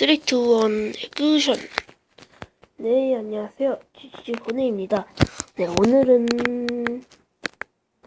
3, 2, 1 액션 네 안녕하세요 GG 고네입니다 네 오늘은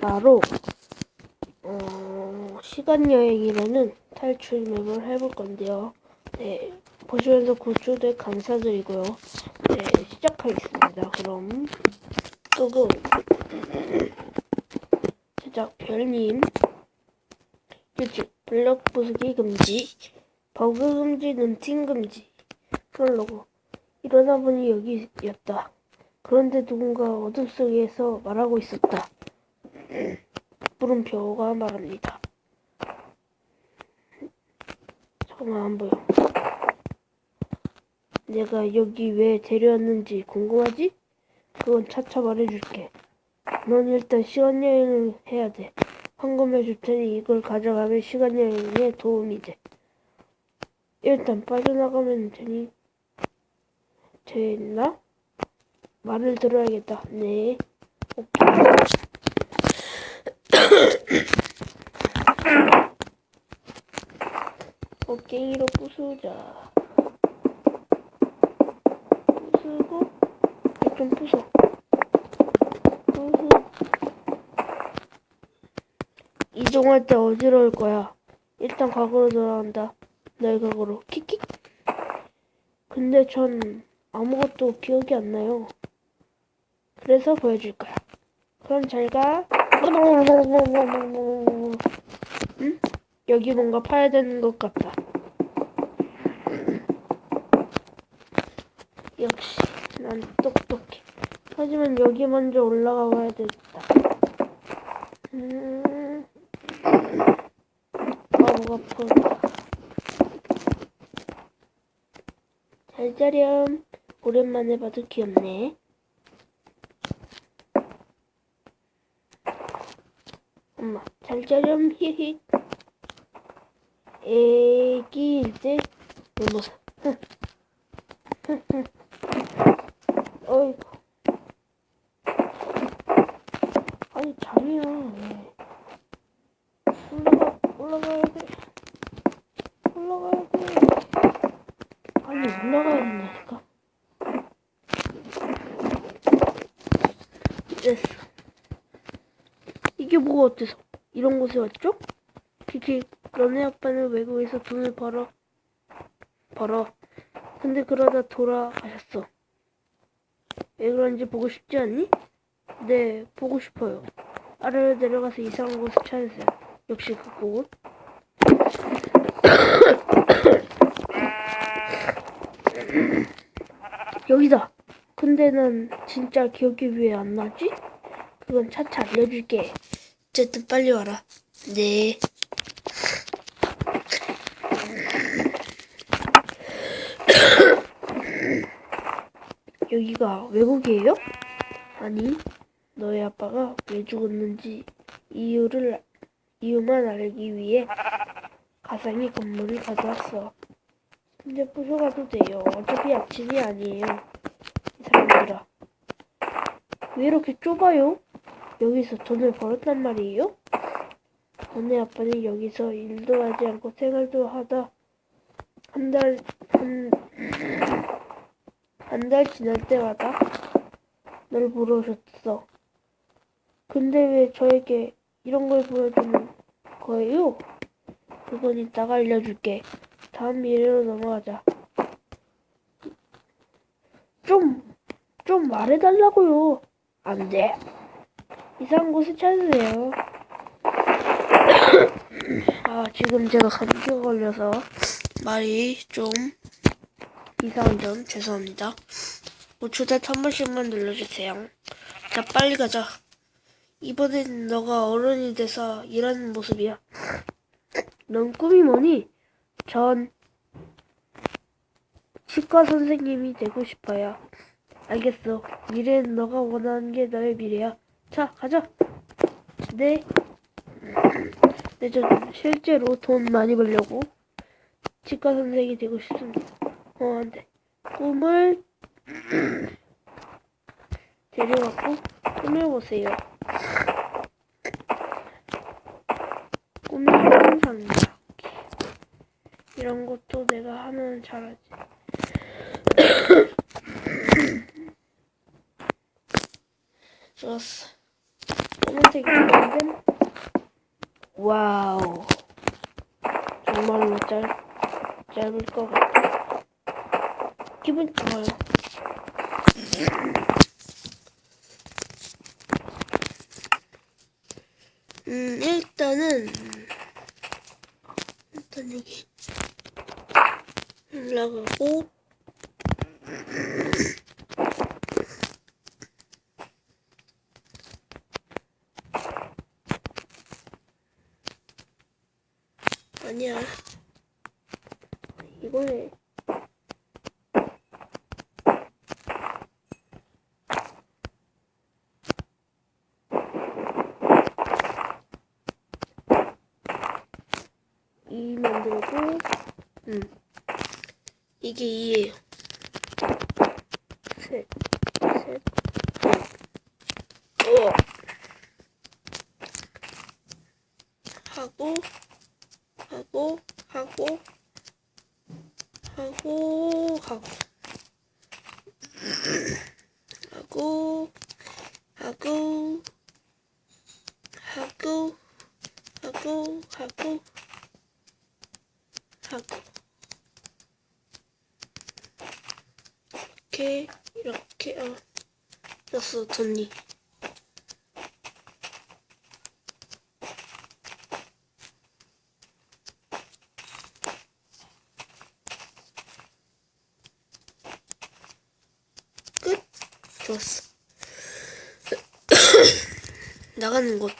바로 어, 시간 여행이라는 탈출 맵을 해볼 건데요 네 보시면서 구조대 감사드리고요 네 시작하겠습니다 그럼 고고 제작 별님 규칙 블럭 부수기 금지 버그 금지, 눈팅 금지. 그러려고 일어나 보니 여기였다. 그런데 누군가 어둠 속에서 말하고 있었다. 물음표가 말합니다. 잠깐만 안 보여. 내가 여기 왜 데려왔는지 궁금하지? 그건 차차 말해줄게. 넌 일단 시간 여행을 해야 돼. 황금을 줄 테니 이걸 가져가면 시간 여행에 도움이 돼. 일단 빠져나가면 되니 됐나? 말을 들어야겠다. 네. 곡괭이로 부수자. 부수고 좀 부숴. 부수. 이동할 때 어지러울 거야. 일단 과거로 돌아간다. 내 각오로 킥킥. 근데 전 아무것도 기억이 안 나요. 그래서 보여줄 거야. 그럼 잘 가. 응? 여기 뭔가 파야 되는 것 같다. 역시 난 똑똑해. 하지만 여기 먼저 올라가 봐야 되겠다. 음, 바보가 아프 다. 잘 자렴. 오랜만에 봐도 귀엽네. 엄마, 잘 자렴. 히히. 때 모습. 어이구. 아니, 잠이야. 왜. 올라가, 올라가야 돼. 올라가야 돼. 빨리 올라가야 된다니까. 됐어. 이게 뭐가 어때서? 이런 곳에 왔죠? 키키, 너네 아빠는 외국에서 돈을 벌어. 벌어. 근데 그러다 돌아가셨어. 왜 그런지 보고 싶지 않니? 네, 보고 싶어요. 아래로 내려가서 이상한 곳을 찾으세요. 역시 그 곳. 여기다. 근데 난 진짜 기억이 왜 안 나지? 그건 차차 알려줄게. 어쨌든 빨리 와라. 네. 여기가 외국이에요? 아니, 너희 아빠가 왜 죽었는지 이유를 이유만 알기 위해 가상의 건물을 가져왔어. 근데 부숴가도 돼요. 어차피 아침이 아니에요. 이 사람들아. 왜 이렇게 좁아요? 여기서 돈을 벌었단 말이에요? 너네 아빠는 여기서 일도 하지 않고 생활도 하다 한 달, 한, 한 달 지날 때마다 널 보러 오셨어. 근데 왜 저에게 이런 걸 보여주는 거예요? 그건 이따가 알려줄게. 다음 미래로 넘어가자. 좀, 좀 말해달라고요. 안 돼. 이상한 곳을 찾으세요. 아, 지금 제가 감기가 걸려서 말이 좀 이상한 점 죄송합니다. 5초대 한 번씩만 눌러주세요. 자, 빨리 가자. 이번엔 너가 어른이 돼서 일하는 모습이야. 넌 꿈이 뭐니? 전 치과 선생님이 되고 싶어요. 알겠어. 미래는 너가 원하는 게 너의 미래야. 자, 가자. 네. 네, 저 실제로 돈 많이 벌려고 치과 선생이 되고 싶습니다. 어, 안 돼. 꿈을 데려갖고 꾸며보세요. 항상 이렇게. 이런 것도 내가 하면 잘하지. 좋았어. 좋은데? 와우. 정말로 짧, 짧을 것 같아. 기분 좋아요. 음, 일단은, 일단 여기 올라가고, 아니야. 이거네. 이 만들고, 음. 이게 2예요. 셋, 셋, 어. 하고, 하고, 하고, 하고, 하고, 하고, 하고, 하고, 하고, 하고, 하고. 이렇게, 이렇게, 어, 됐니? 끝. 좋았어. 나가는 곳.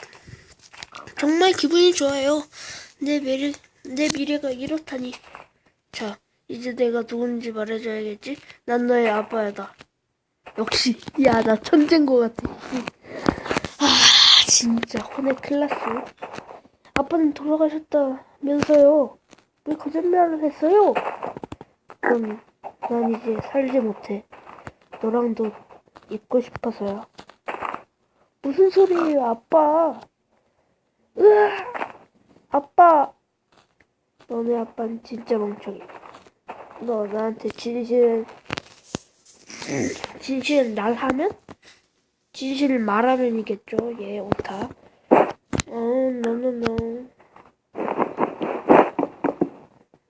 정말 기분이 좋아요. 내 미래, 내 미래가 이렇다니. 자, 이제 내가 누군지 말해줘야겠지? 난 너의 아빠야다. 역시, 야, 나 천재인 것 같아. 아, 진짜, 혼의 클라스. 아빠는 돌아가셨다면서요. 왜 거짓말을 했어요? 그럼, 난 이제 살지 못해. 너랑도 있고 싶어서요. 무슨 소리예요, 아빠? 으아! 아빠! 너네 아빠는 진짜 멍청해. 너 나한테 진실을 진실을 날 하면? 진실을 말하면이겠죠. 얘 오타. 어, 노노노.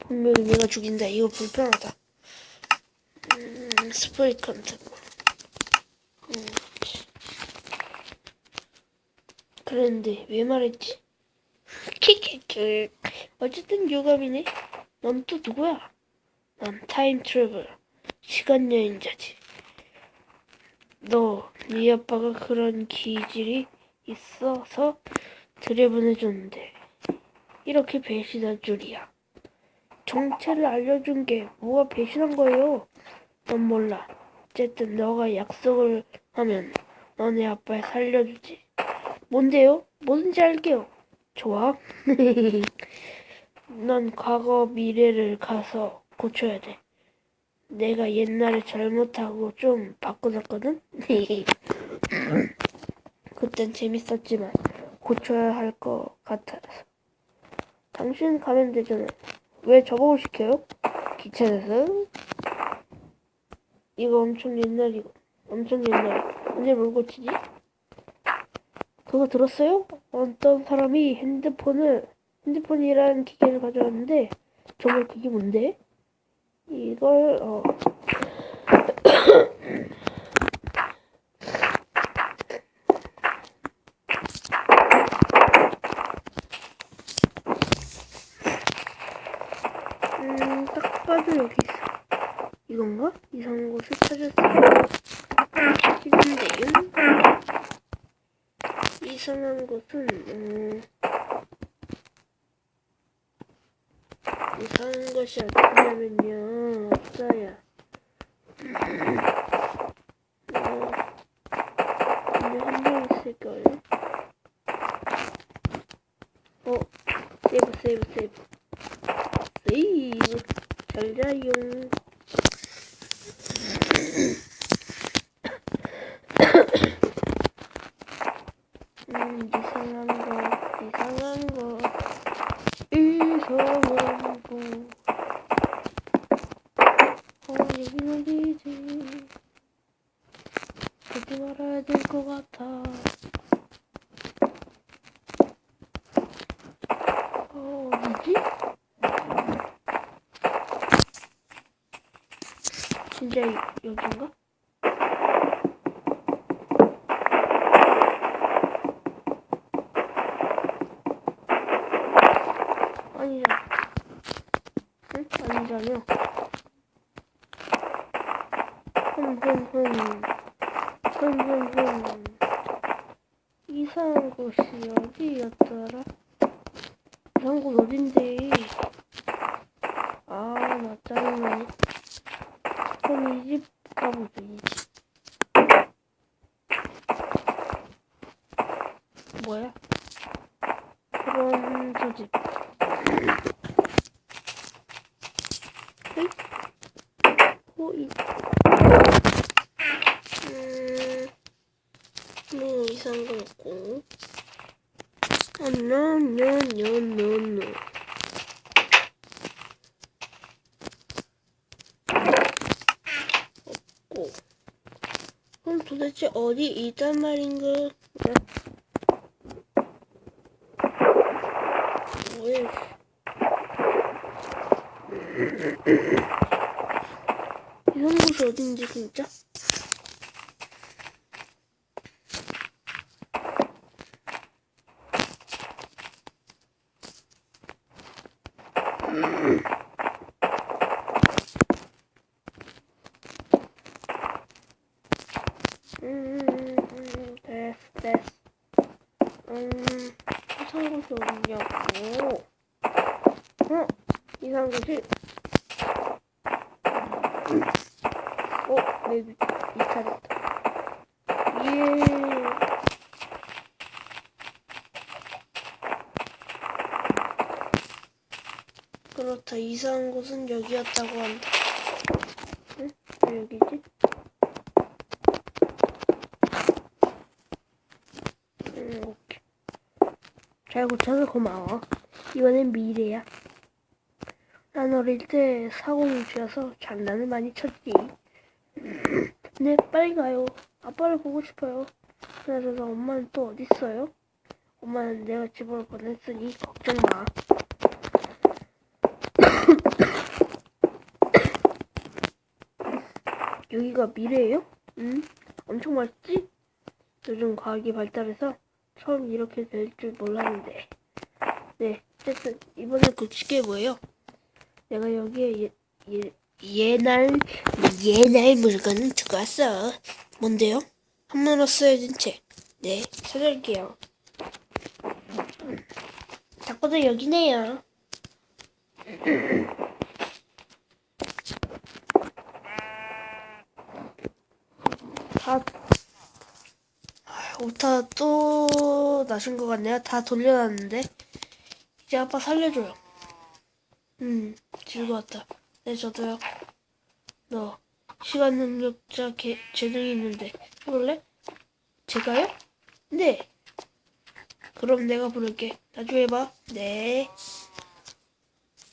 분명히 내가 죽인다. 이거 불편하다. 음, 스프레이 컨트. 음. 그랬는데 왜 말했지? 키키키. 어쨌든 유감이네. 넌 또 누구야? 난 타임 트래블. 시간 여행자지. 너, 네 아빠가 그런 기질이 있어서 들여보내줬는데 이렇게 배신할 줄이야. 정체를 알려준 게 뭐가 배신한 거예요? 넌 몰라. 어쨌든 너가 약속을 하면 너네 아빠를 살려주지. 뭔데요? 뭐든지 할게요. 좋아. 넌 과거 미래를 가서 고쳐야 돼. 내가 옛날에 잘못하고 좀 바꿔놨거든? 그땐 재밌었지만 고쳐야 할 것 같아서. 당신 가면 되잖아. 왜 저보고 시켜요? 귀찮아서? 이거 엄청 옛날이고 엄청 옛날에 언제 뭘 고치지? 그거 들었어요? 어떤 사람이 핸드폰을 핸드폰이라는 기계를 가져왔는데 정말 그게 뭔데? 이걸 어 음, 딱 봐도 여기 있어. 이건가? 이상한 곳을 찾았어요. 이건데요? 이상한 곳은, 음, 이상한 것이 어디냐면요. 없어요. 어, 근데 한명 있을걸요? 어, 세이브, 세이브, 세이브. 세이브. 잘 자요. 음, 이상한 거, 이상한 거, 이상하고 어린 어디지 듣지 말아야 될 것 같아. 응? 아니잖여. 흠흠흠. 흠흠흠. 이상한 곳이 어디였더라? 이상한 곳 어딘데? 아, 나 짜증나네. 그럼 이 집 가보자, 이 집. 뭐야? 그럼 저 집. 응? 어, 이. 음, 뭐 이상한 거 없고. 아, no, no, no, no, no. 없고. 그럼 도대체 어디 있단 말인가? 네. 뭐야? 이런 곳이 어딘지 진짜? 음, 됐어, 됐어. 음, 이상한 곳이 어디냐고. 어, 이상한 곳이. 어, 내 위, 이탈했다. 예. 그렇다, 이상한 곳은 여기였다고 한다. 응? 왜 여기지? 음, 오케이. 잘 고쳐서 고마워. 이번엔 미래야. 난 어릴 때 사고뭉치여서 장난을 많이 쳤지. 네, 빨리 가요. 아빠를 보고 싶어요. 그래서 엄마는 또 어디 있어요? 엄마는 내가 집으로 보냈으니 걱정 마. 여기가 미래예요? 응? 엄청 맛있지? 요즘 과학이 발달해서 처음 이렇게 될 줄 몰랐는데. 네, 어쨌든 이번에 고칠 게 뭐예요? 내가 여기에 예, 예, 옛날 옛날 물건을 두고 왔어. 뭔데요? 한문어 쓰여진 책. 네, 찾을게요. 자꾸도 여기네요. 다 오타 또 나신 것 같네요. 다 돌려놨는데 이제 아빠 살려줘요. 음 즐거웠다. 네 저도요. 너 시간 능력자 개, 재능이 있는데 해볼래? 제가요? 네. 그럼 내가 부를게. 나중에 해봐. 네.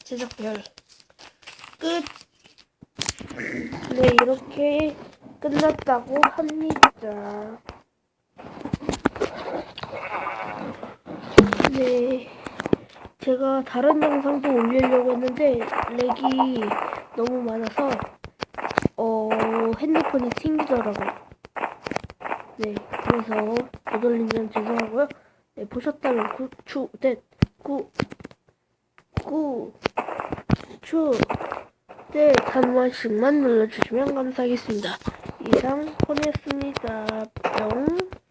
제작별 끝. 네 이렇게 끝났다고 합니다. 네. 제가 다른 영상도 올리려고 했는데 렉이 너무 많아서 어 핸드폰이 튕기더라고요. 네. 그래서 못 올린 점 죄송하고요. 네, 보셨다면 구추 넷구 구, 추, 네, 한 번씩만 눌러주시면 감사하겠습니다. 이상 폰이었습니다. 뿅.